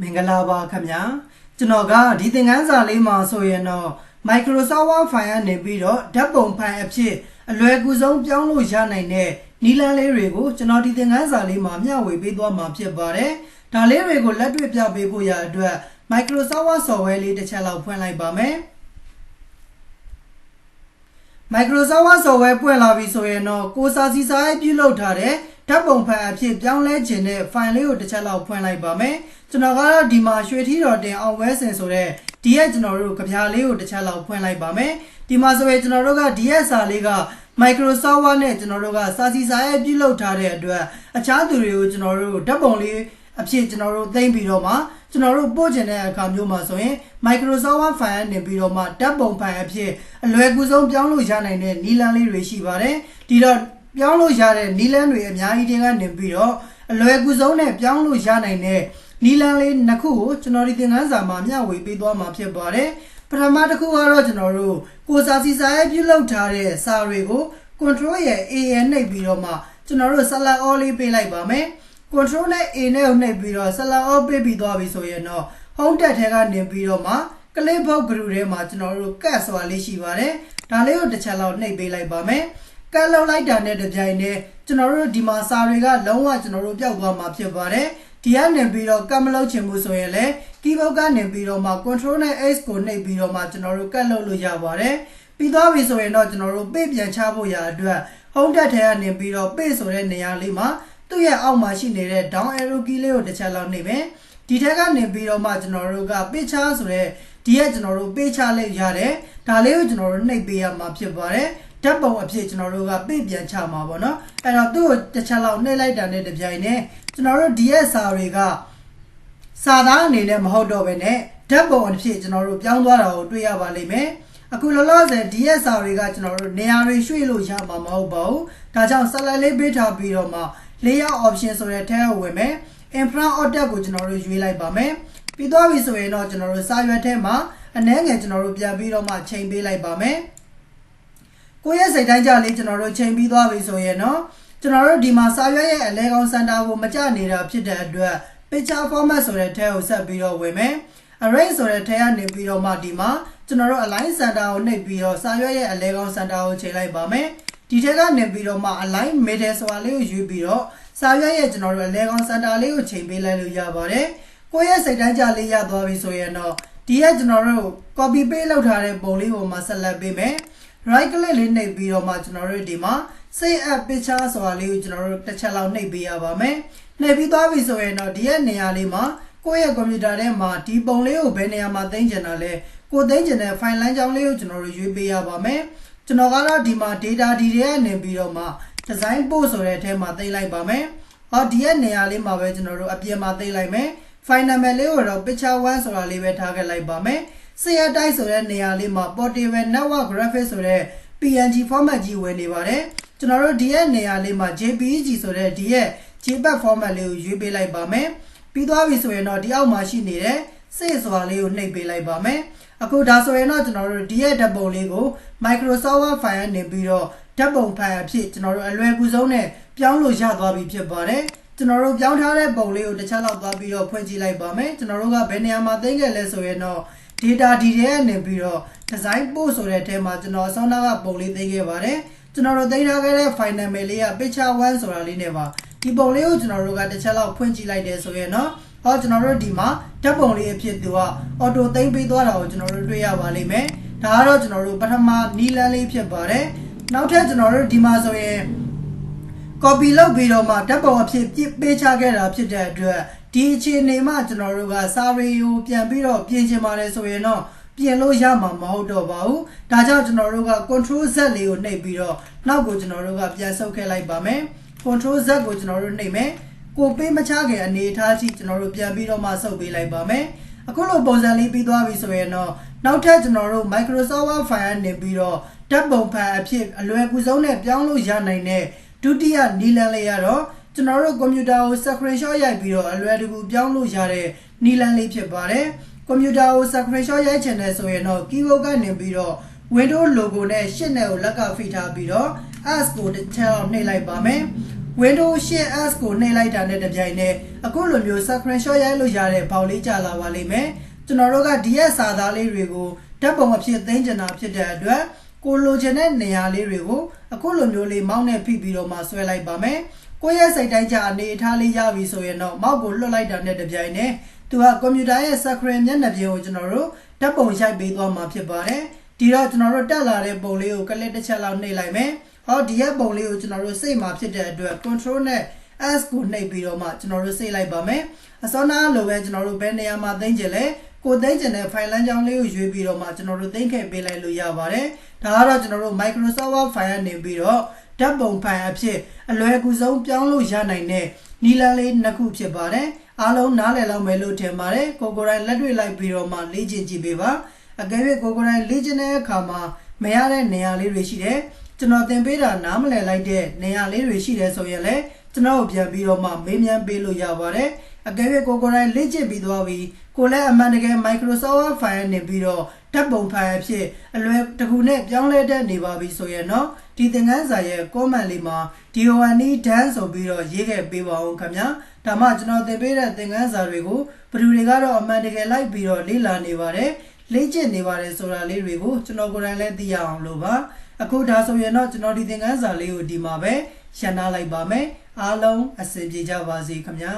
မင်္ဂလာပါခင်ဗျာကျွန်တော်ကဒီသင်ခန်းစာလေးမှာဆိုရင်တော့ Microsoft Word file ကနေပြီးတော့ဓာတ်ပုံဖိုင်အဖြစ်အလွယ်ကူဆုံးပြောင်းလို့ရနိုင်တဲ့နည်းလမ်းလေးတွေကိုကျွန်တော်ဒီသင်ခန်းစာလေးမှာမျှဝေပေးသွားမှာဖြစ်ပါတယ်ဒါလေးတွေကိုလက်တွေ့ပြပေးဖို့ရအတွက် Microsoft Word software လေးတစ်ချက်လောက်ဖွင့်လိုက်ပါမယ် Microsoft Word software ပွင့်လာပြီဆိုရင်တော့ကိုစာစီစာရေးပြုလုပ်ထားတဲ့ဓာတ်ပုံဖိုင်အဖြစ်ပြောင်းလဲခြင်းတဲ့ file လေးကိုတစ်ချက်လောက်ဖွင့်လိုက်ပါမယ် ကျွန်တော်ကတော့ဒီမှာရွှေထီတော်တင်အောင်ဝဲစင်ဆိုတဲ့ဒီရဲ့ကျွန်တော်တို့ကြပြားလေးကိုတစ်ချက်လောက်ဖွင့်လိုက်ပါမယ်ဒီမှာဆိုရင်ကျွန်တော်တို့ကဒီရဲ့စာလေးက Microsoft Word နဲ့ကျွန်တော်တို့ကစာစီစာရေးပြုလုပ်ထားတဲ့အတွက်အခြားသူတွေကိုကျွန်တော်တို့ဓာတ်ပုံလေးအဖြစ်ကျွန်တော်တို့သိမ့်ပြီးတော့မှကျွန်တော်တို့ပို့ချင်တဲ့အခါမျိုးမှာဆိုရင် Microsoft Word file နေပြီးတော့မှဓာတ်ပုံဖိုင်အဖြစ်အလွယ်ကူဆုံးပြောင်းလို့ရနိုင်တဲ့နည်းလမ်းလေးတွေရှိပါတယ်ဒီတော့ပြောင်းလို့ရတဲ့နည်းလမ်းတွေအများကြီးတွေကနေပြီးတော့အလွယ်ကူဆုံးနဲ့ပြောင်းလို့ရနိုင်တဲ့ နီလန်လေးနှစ်ခုကိုကျွန်တော်ဒီသင်ခန်းစာမှာမျှဝေပေးသွားမှာဖြစ်ပါတယ်ပထမတစ်ခုကတော့ကျွန်တော်တို့ကိုစာစီစာရဲ့ပြုလုပ်ထားတဲ့စာတွေကို control ရဲ့ AN နှိပ်ပြီးတော့မှကျွန်တော်တို့ select all လေးပေးလိုက်ပါမယ် control နဲ့ A နဲ့ကိုနှိပ်ပြီးတော့ select all ပေးပြီးသွားပြီဆိုရင်တော့ home tab ထဲကနေပြီးတော့မှ clipboard group ထဲမှာကျွန်တော်တို့ cut ဆိုတာလေးရှိပါတယ်ဒါလေးကိုတစ်ချက်လောက်နှိပ်ပေးလိုက်ပါမယ်ကတ်လောက်လိုက်တာနဲ့တပြိုင်တည်းကျွန်တော်တို့ဒီမှာစာတွေကလုံးဝကျွန်တော်တို့ပျောက်သွားမှာဖြစ်ပါတယ် ဒီကနေပြီးတော့ကတ်မလောက်ချင်ဘူးဆိုရင်လည်း keyboard ကနေပြီးတော့မှ control နဲ့ x ကိုနှိပ်ပြီးတော့မှကျွန်တော်တို့ကတ်လောက်လို့ရပါတယ်ပြီးသွားပြီဆိုရင်တော့ကျွန်တော်တို့ပေ့ပြန်ချဖို့ရာအတွက် home tab ထဲကနေပြီးတော့ပေ့ဆိုတဲ့နေရာလေးမှာသူ့ရဲ့အောက်မှာရှိနေတဲ့ down arrow key လေးကိုတစ်ချက်လောက်နှိပ်မယ်ဒီထက်ကနေပြီးတော့မှကျွန်တော်တို့ကပေ့ချဆိုတဲ့ဒီရဲ့ကျွန်တော်တို့ပေ့ချလေးရတယ်ဒါလေးကိုကျွန်တော်တို့နှိပ်ပေးရမှာဖြစ်ပါတယ်ဓာတ်ပုံအဖြစ်ကျွန်တော်တို့ကပြပြန်ချမှာပေါ့နော်အဲ့တော့သူ့ကိုတစ်ချက်လောက်နှိပ်လိုက်တာနဲ့တပြိုင်နက် ကျွန်တော်တို့ DS စာတွေကစာသားအနေနဲ့မဟုတ်တော့ဘဲနဲ့ဓာတ်ပုံအဖြစ်ကျွန်တော်တို့ပြောင်းသွားတာကိုတွေ့ရပါလိမ့်မယ်အခုလောလောဆယ် DS စာတွေကကျွန်တော်တို့နေရာတွေရွှေ့လို့ရမှာမဟုတ်ပါဘူးဒါကြောင့် select လေးပေးထားပြီးတော့မှ layout option ဆိုတဲ့ထဲကိုဝင်မယ် in front of tab ကိုကျွန်တော်တို့ရွေးလိုက်ပါမယ်ပြီးသွားပြီဆိုရင်တော့ကျွန်တော်တို့စာရွက်ထဲမှာအနည်းငယ်ကျွန်တော်တို့ပြန်ပြီးတော့မှချိန်ပေးလိုက်ပါမယ်ကိုယ့်ရဲ့စိတ်တိုင်းကြလေးကျွန်တော်တို့ချိန်ပြီးသွားပြီဆိုရင်တော့ ကျွန်တော်တို့ဒီမှာစာရွက်ရဲ့အလဲကောင်းစင်တာကိုမကြနေတာဖြစ်တဲ့အတွက် picture format ဆိုတဲ့ထဲကိုဆက်ပြီးတော့ဝင်မယ် array ဆိုတဲ့ထဲကနေပြီးတော့မှဒီမှာကျွန်တော်တို့ align center ကိုနှိပ်ပြီးတော့စာရွက်ရဲ့အလဲကောင်း center ကိုချိန်လိုက်ပါမယ်ဒီထဲကနေပြီးတော့မှ align middle ဆိုတာလေးကိုယူပြီးတော့စာရွက်ရဲ့ကျွန်တော်တို့အလဲကောင်း center လေးကိုချိန်ပေးလိုက်လို့ရပါတယ်ကိုယ့်ရဲ့စိတ်တိုင်းကြလေးရသွားပြီဆိုရင်တော့ဒီရဲ့ကျွန်တော်တို့ copy paste လုပ်ထားတဲ့ပုံလေးကိုမှဆက်လက်ပေးမယ် right click လေးနှိပ်ပြီးတော့မှကျွန်တော်တို့ဒီမှာ save as picture ဆိုတာလေးကိုကျွန်တော်တို့တစ်ချက်လောက်နှိပ်ပေးရပါမယ်နှိပ်ပြီးသွားပြီဆိုရင်တော့ဒီရဲ့နေရာလေးမှာကိုယ့်ရဲ့ကွန်ပျူတာထဲမှာဒီပုံလေးကိုဘယ်နေရာမှာသိမ်းကျင်တာလဲကိုသိမ်းကျင်တဲ့ file လမ်းကြောင်းလေးကိုကျွန်တော်တို့ရွေးပေးရပါမယ်ကျွန်တော်ကတော့ဒီမှာ data ဒီထဲကနေပြီးတော့မှ design post ဆိုတဲ့အထဲမှာသိမ်းလိုက်ပါမယ်ဟောဒီရဲ့နေရာလေးမှာပဲကျွန်တော်တို့အပြင်မှာသိမ်းလိုက်မယ် file number လေးကိုတော့ picture 1ဆိုတာလေးပဲထားခဲ့လိုက်ပါမယ် ဆရာတိုက်ဆိုတဲ့နေရာလေးမှာ portable network graphics ဆိုတဲ့ PNG format ကြီးဝင်နေပါတယ်ကျွန်တော်တို့ဒီရဲ့နေရာလေးမှာ JPEG ဆိုတဲ့ဒီရဲ့ JPEG format လေးကိုရွေးပေးလိုက်ပါမယ်ပြီးသွားပြီဆိုရင်တော့ဒီအောက်မှာရှိနေတဲ့စေ့စွာလေးကိုနှိပ်ပေးလိုက်ပါမယ်အခုဒါဆိုရင်တော့ကျွန်တော်တို့ဒီရဲ့ဓာတ်ပုံလေးကို Microsoft Word file နေပြီးတော့ဓာတ်ပုံ file အဖြစ်ကျွန်တော်တို့အလွယ်ကူဆုံးနဲ့ပြောင်းလို့ရသွားပြီဖြစ်ပါတယ်ကျွန်တော်တို့ပြောင်းထားတဲ့ပုံလေးကိုတစ်ခြားလောက်သွားပြီးတော့ဖွင့်ကြည့်လိုက်ပါမယ်ကျွန်တော်တို့ကဘယ်နေရာမှာသိမ်းခဲ့လဲဆိုရင်တော့ data ဒီထဲကနေပြီးတော့ design post ဆိုတဲ့အထဲမှာကျွန်တော်အစောနာကပုံလေးသိမ်းခဲ့ပါတယ်ကျွန်တော်တို့သိမ်းထားခဲ့တဲ့ file name လေးက picture 1ဆိုတာလေးနဲ့ပါဒီပုံလေးကိုကျွန်တော်တို့ကတစ်ချက်လောက်ဖွင့်ကြည့်လိုက်တယ်ဆိုရင်တော့ဟောကျွန်တော်တို့ဒီမှာဓာတ်ပုံလေးအဖြစ်သူက auto သိမ်းပေးသွားတာကိုကျွန်တော်တို့တွေ့ရပါလိမ့်မယ်ဒါကတော့ကျွန်တော်တို့ပထမနီလန်းလေးဖြစ်ပါတယ်နောက်ထပ်ကျွန်တော်တို့ဒီမှာဆိုရင် copy လုပ်ပြီးတော့မှဓာတ်ပုံအဖြစ်ပြပေးချခဲ့တာဖြစ်တဲ့အတွက် ဒီအခြေအနေမှာကျွန်တော်တို့ကစာရီကိုပြန်ပြီးတော့ပြင်ချင်ပါတယ်ဆိုရင်တော့ပြင်လို့ရမှာမဟုတ်တော့ပါဘူးဒါကြောင့်ကျွန်တော်တို့က control z လေးကိုနှိပ်ပြီးတော့နောက်ကိုကျွန်တော်တို့ကပြန်ဆုပ်ခဲ့လိုက်ပါမယ် control z ကိုကျွန်တော်တို့နှိပ်မယ်ကိုပေးမချခင်အနေအထားကြီးကျွန်တော်တို့ပြန်ပြီးတော့မှဆုပ်ပေးလိုက်ပါမယ်အခုလိုပုံစံလေးပြီးသွားပြီဆိုရင်တော့နောက်ထပ်ကျွန်တော်တို့ Microsoft Word file နေပြီးတော့ဓာတ်ပုံဖန်အဖြစ်အလွယ်ကူဆုံးနဲ့ပြောင်းလို့ရနိုင်တဲ့ဒုတိယနီလန်လေးရတော့ ကျွန်တော်တို့ကွန်ပျူတာကို screenshot ရိုက်ပြီးတော့အလွယ်တကူပြောင်းလို့ရတဲ့နီလန်လေးဖြစ်ပါတယ်ကွန်ပျူတာကို screenshot ရိုက်ချင်တယ်ဆိုရင်တော့ keyboard ကနေပြီးတော့ Windows logo နဲ့ရှစ်နဲ့ကိုလက်ကဖိထားပြီးတော့ S ကိုတစ်ချက်အောင်နှိပ်လိုက်ပါမယ် Windows 10S ကိုနှိပ်လိုက်တာနဲ့တပြိုင်နက်အခုလိုမျိုး screenshot ရိုက်လို့ရတဲ့ပေါက်လေးကြာလာပါလိမ့်မယ်ကျွန်တော်တို့ကဒီရဲ့စာသားလေးတွေကိုဓာတ်ပုံအဖြစ်သိမ်းကျင်တာဖြစ်တဲ့အတွက်ကိုလိုချင်တဲ့နေရာလေးတွေကိုအခုလိုမျိုးလေးမောင်းနဲ့ဖိပြီးတော့မှဆွဲလိုက်ပါမယ် ကိုယ့်ရဲ့စိတ်တိုင်းကြအနေအထားလေးရပြီဆိုရင်တော့မောက်ကိုလွတ်လိုက်တာနဲ့တပြိုင်နက်သူကကွန်ပျူတာရဲ့ screen မျက်နှာပြင်ကိုကျွန်တော်တို့ဓာတ်ပုံရိုက်ပေးသွားမှာဖြစ်ပါတယ်ဒီတော့ကျွန်တော်တို့တက်လာတဲ့ပုံလေးကိုကလစ်တစ်ချက်လောက်နှိပ်လိုက်မယ်ဟောဒီရဲ့ပုံလေးကိုကျွန်တော်တို့စိတ်မှာဖြစ်တဲ့အတွက် control နဲ့ S ကိုနှိပ်ပြီးတော့မှကျွန်တော်တို့စိတ်လိုက်ပါမယ်အစောနာလိုပဲကျွန်တော်တို့ဘယ်နေရာမှာသိမ်းကျင်လဲကိုသိမ်းကျင်တဲ့ file လမ်းကြောင်းလေးကိုရွေးပြီးတော့မှကျွန်တော်တို့သိမ်းခဲ့ပေးလိုက်လို့ရပါတယ်ဒါကတော့ကျွန်တော်တို့ Microsoft Word file ကနေပြီးတော့ ဓာတ်ပုံ file အဖြစ်အလွယ်ကူဆုံးပြောင်းလို့ရနိုင်တဲ့နီလန်းလေးနှစ်ခုဖြစ်ပါတယ်အားလုံးနားလည်လောက်မယ်လို့ထင်ပါတယ်ကိုကိုယ်တိုင်လက်တွေ့လိုက်ပြီးတော့မှလေ့ကျင့်ကြည့်ပေးပါအကယ်၍ကိုကိုယ်တိုင်လေ့ကျင့်တဲ့အခါမှာမရတဲ့နေရာလေးတွေရှိတယ်ကျွန်တော်သင်ပေးတာနားမလည်လိုက်တဲ့နေရာလေးတွေရှိတယ်ဆိုရင်လည်း ကျွန်တော်ပြန်ပြီးတော့မှမေးမြန်းပေးလို့ရပါတယ်အကယ်၍ကိုကိုယ်တိုင်လေ့ကျင့်ပြီးသွားပြီကိုလည်းအမှန်တကယ် Microsoft Word file နေပြီးတော့ဓာတ်ပုံ file အဖြစ်အလွယ်တကူနဲ့ပြောင်းလဲတတ်နေပါပြီဆိုရင်တော့ဒီသင်ခန်းစာရဲ့ comment လေးမှာ DONE done ဆိုပြီးတော့ရေးခဲ့ပေးပါဦးခင်ဗျာဒါမှကျွန်တော်သင်ပေးတဲ့သင်ခန်းစာတွေကိုဘယ်သူတွေကတော့အမှန်တကယ်လိုက်ပြီးတော့လေ့လာနေပါတယ်လေ့ကျင့်နေပါတယ်ဆိုတာလေးတွေကိုကျွန်တော်ကိုယ်တိုင်လည်းသိရအောင်လို့ပါအခုဒါဆိုရင်တော့ကျွန်တော်ဒီသင်ခန်းစာလေးကိုဒီမှာပဲ ရှင်းထားလိုက်ပါမယ်အားလုံးအဆင်ပြေကြပါစေခင်ဗျာ